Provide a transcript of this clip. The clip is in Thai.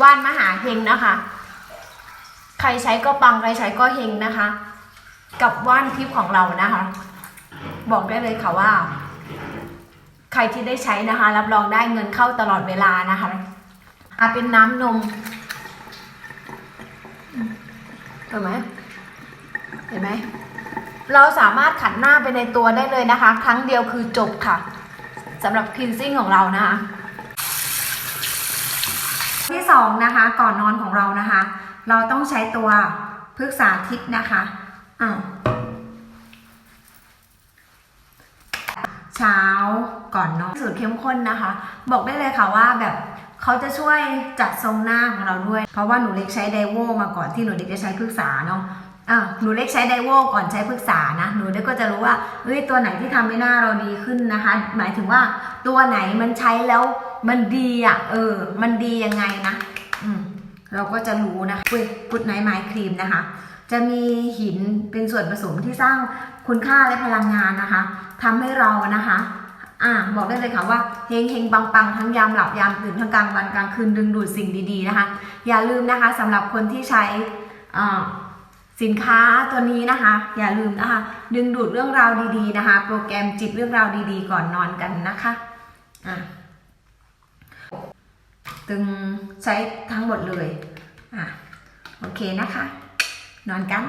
ว่านมหาเฮงนะคะ ใครใช้ก็ปังใครใช้ก็เฮงนะคะ กับว่านทิพย์ของเรานะคะ บอกได้เลยค่ะว่า ใครที่ได้ใช้นะคะ รับรองได้เงินเข้าตลอดเวลานะคะอะเป็นน้ำนมเห็นไหมเห็นไหมเราสามารถขัดหน้าไปในตัวได้เลยนะคะ ครั้งเดียวคือจบค่ะสำหรับคลีนซิ่งของเรานะคะ ที่สองนะคะก่อนนอนของเรานะคะ เราต้องใช้ตัวพฤกษาทิศนะคะอ่าเช้าก่อนนอนสูตรเข้มข้นนะคะ บอกได้เลยค่ะว่าแบบเขาจะช่วยจัดทรงหน้าของเราด้วย เพราะว่าหนูเล็กใช้ไดโวมาก่อนที่หนูเล็กจะใช้พฤกษาเนาะ อะหนูเล็กใช้ไดโวก่อนใช้พฤกษานะ หนูเล็กก็จะรู้ว่าเฮ้ยตัวไหนที่ทำให้หน้าเราดีขึ้นนะคะ หมายถึงว่าตัวไหนมันใช้แล้วมันดีอะ เออ มันดียังไงนะ อืม เราก็จะรู้นะคะกุดไนท์ไม้ครีมนะคะ จะมีหินเป็นส่วนผสมที่สร้างคุณค่าและพลังงานนะคะทำให้เรานะคะอ่าบอกได้เลยค่ะว่าเฮงเฮงปังปังทั้งยามหลับยามตื่นทั้งกลางวันกลางคืนดึงดูดสิ่งดีๆนะคะ อย่าลืมนะคะสำหรับคนที่ใช้อ่า สินค้าตัวนี้นะคะ อย่าลืมนะคะ ดึงดูดเรื่องราวดีๆนะคะ โปรแกรมจิบเรื่องราวดีๆ ก่อนนอนกันนะคะอะตึงใช้ทั้งหมดเลยอะโอเคนะคะ นอนกัน